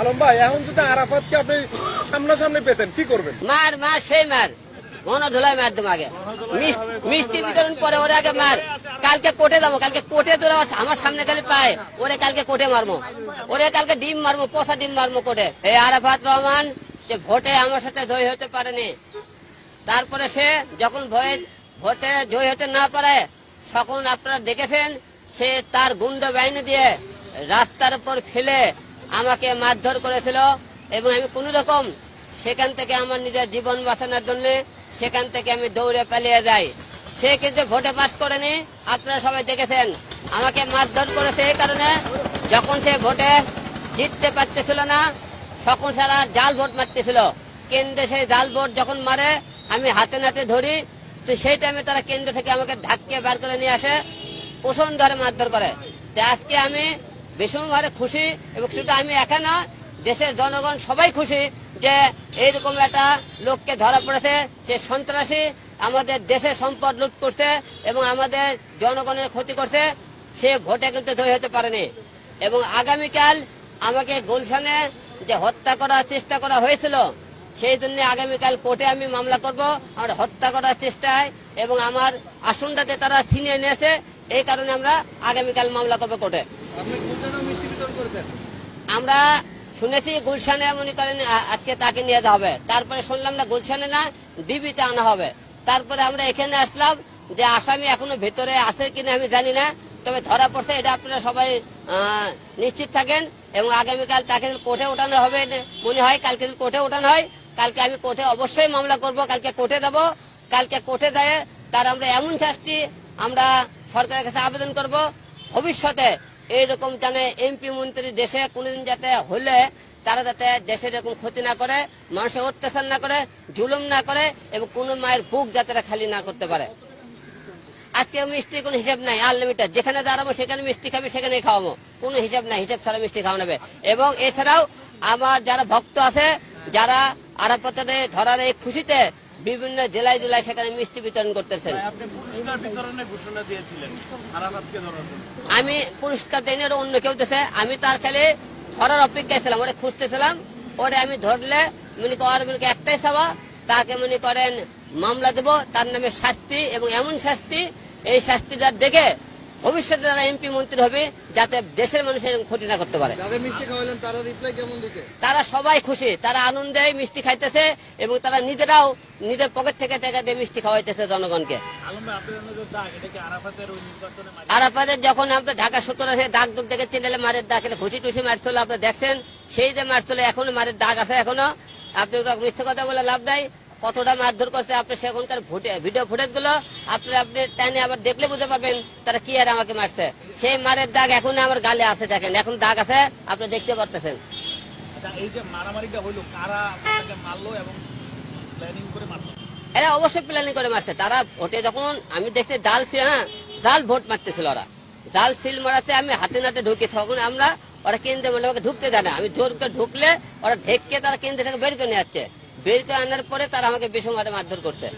আলম ভাই, এখন যদি আরাফাতকে আপনি সামনাসামনি পেতেন, কি করবেন? মার মার, সেই মার। ধুলাই মার দেবো আগে মিষ্টি বিতরণ পরে ওরে আগে মার। কালকে কোটে যাব, কালকে কোটে তোরা আমার সামনে খালি পায়। ওরে কালকে কোটে মারবো। ওরে কালকে ডিম মারবো পোষা ডিম মারবো কোটে। এই আরাফাত রহমান, যে ভোটে আমার সাথে জয় হতে পারেনি। তারপরে সে যখন ভয়ে ভোটে জয় হতে না পারে তখন আপনারা দেখেছেন সে তার গুন্ড বাহিনী দিয়ে রাস্তার উপর ফেলে আমাকে মারধর করেছিল এবং আমি কোন রকম সেখান থেকে আমার নিজের জীবন বাঁচানোর জন্য সেখান থেকে আমি দৌড়ে পালিয়ে যাই। সে কিন্তু ভোটে পাস করেনি, আপনারা সবাই দেখেছেন। আমাকে মারধর করেছে এই কারণে যখন সে ভোটে জিততে পারতেছিল না, তখন সারা জাল ভোট মারতেছিল। কেন্দ্রে সেই জাল ভোট যখন মারে, আমি হাতে নাতে ধরি, তো সেই টাইমে তারা কেন্দ্র থেকে আমাকে ধাক্কে বার করে নিয়ে আসে পোষণ ধরে মারধর করে। আজকে আমি ভীষণভাবে খুশি এবং শুধু আমি একা না, দেশের জনগণ সবাই খুশি যে এইরকম একটা লোককে ধরা পড়েছে, সে সন্ত্রাসী, আমাদের দেশের সম্পদ লুট করছে এবং আমাদের জনগণের ক্ষতি করছে, সে ভোটে কিন্তু জয় হতে পারেনি। এবং আগামীকাল আমাকে গুলশানে যে হত্যা করার চেষ্টা করা হয়েছিল, সেই জন্য আগামীকাল কোর্টে আমি মামলা করব। আমার হত্যা করার চেষ্টায় এবং আমার আসনটাতে তারা ছিনিয়ে নিয়েছে, এই কারণে আমরা আগামীকাল মামলা করব কোর্টে। আমরা শুনেছি গুলশানে মনে করেন আজকে তাকে নিয়ে যাওয়া হবে। তারপরে শুনলাম না গুলশানে না ডিবিতে আনা হবে। তারপরে আমরা এখানে আসলাম যে আসামি এখনও ভেতরে আছে কিনা আমি জানি না, তবে ধরা পড়ছে, এটা আপনারা সবাই নিশ্চিত থাকেন এবং আগামীকাল তাকে কোর্টে ওঠানো হবে মনে হয়, কালকে কোর্টে ওঠানো হয়, কালকে আমি কোর্টে অবশ্যই মামলা করব, কালকে কোর্টে যাব। কালকে কোর্টে দেয় তার আমরা এমন শাস্তি আমরা সরকারের কাছে আবেদন করব। ভবিষ্যতে এইরকম জানে এমপি মন্ত্রী দেশে কোনদিন যাতে হলে তারা যাতে দেশের এরকম ক্ষতি না করে, মানুষের অত্যাচার না করে, জুলুম না করে এবং কোনো মায়ের বুক যাতে খালি না করতে পারে। আজকে মিষ্টির কোনো হিসাব নাই আনলিমিটেড যেখানে দাঁড়াবো সেখানে মিষ্টি খাবি সেখানে খাওয়াবো। কোনো হিসাব নাই, হিসাব ছাড়া মিষ্টি খাওয়া নেবে। এবং এছাড়াও আমার যারা ভক্ত আছে, যারা আরাপথে ধরার এই খুশিতে বিভিন্ন জেলায় জেলায় সেখানে মিষ্টি বিতরণ করতেছেন। আমি পুরস্কার দেয়নি ওরা অন্য কেউ দিছে। আমি তার খালি ধরার অপেক্ষায় ছিলাম ওরে খুঁজতেছিলাম। ওরে আমি ধরলে মনে করেন মনে একটাই চাওয়া তাকে মনে করেন মামলা দেব তার নামে শাস্তি এবং এমন শাস্তি এই শাস্তিটা দেখে ভবিষ্যতে তারা এমপি মন্ত্রী হবে যাতে দেশের মানুষের এরকম ক্ষতি না করতে পারে। যাদের মিষ্টি খাওয়ালেন তারা রিপ্লাই কেমন দিতে তারা সবাই খুশি তারা আনন্দে মিষ্টি খাইতেছে এবং তারা নিজেরাও নিজের পকেট থেকে টাকা দিয়ে মিষ্টি খাওয়াইতেছে জনগণকে। আরাফাতের যখন আমরা ঢাকা সত্তর আছে দাগ দুগ দেখে চিনেলে মারের দাগ এলে ঘুষি টুসি মারছিল আপনি দেখছেন? সেই যে মারছিল এখনও মারের দাগ আছে এখনও। আপনি মিথ্যে কথা বলে লাভ নাই। কতটা মারধর করছে আপনি সেখানকার ভোটে- ভিডিও ফুটেজগুলো আপনি আপনি টাইনে আবার দেখলে বুঝতে পারবেন তারা কি আর আমাকে মারছে। সেই মারের দাগ এখনও আমার গালে আছে দেখেন। এখন দাগ আছে আপনি দেখতে পারতেছেন। আচ্ছা এই যে মারামারিটা হইল কারা মারলো এবং এরা অবশ্যই প্ল্যানিং করে মারছে। তারা ভোটে যখন, আমি দেখছি জাল হ্যাঁ জাল ভোট মারতেছিল ওরা। জাল সিল মারাতে আমি হাতে নাতে ঢুকে তখন আমরা ওরা কেন্দ্রে বলে আমাকে ঢুকতে দেয় না। আমি জোর করে ঢুকলে ওরা ঢেককে তারা কেন্দ্রে থেকে বের করে নিয়ে যাচ্ছে। বের করে আনার পরে তারা আমাকে বিষম হাটে মারধর করছে।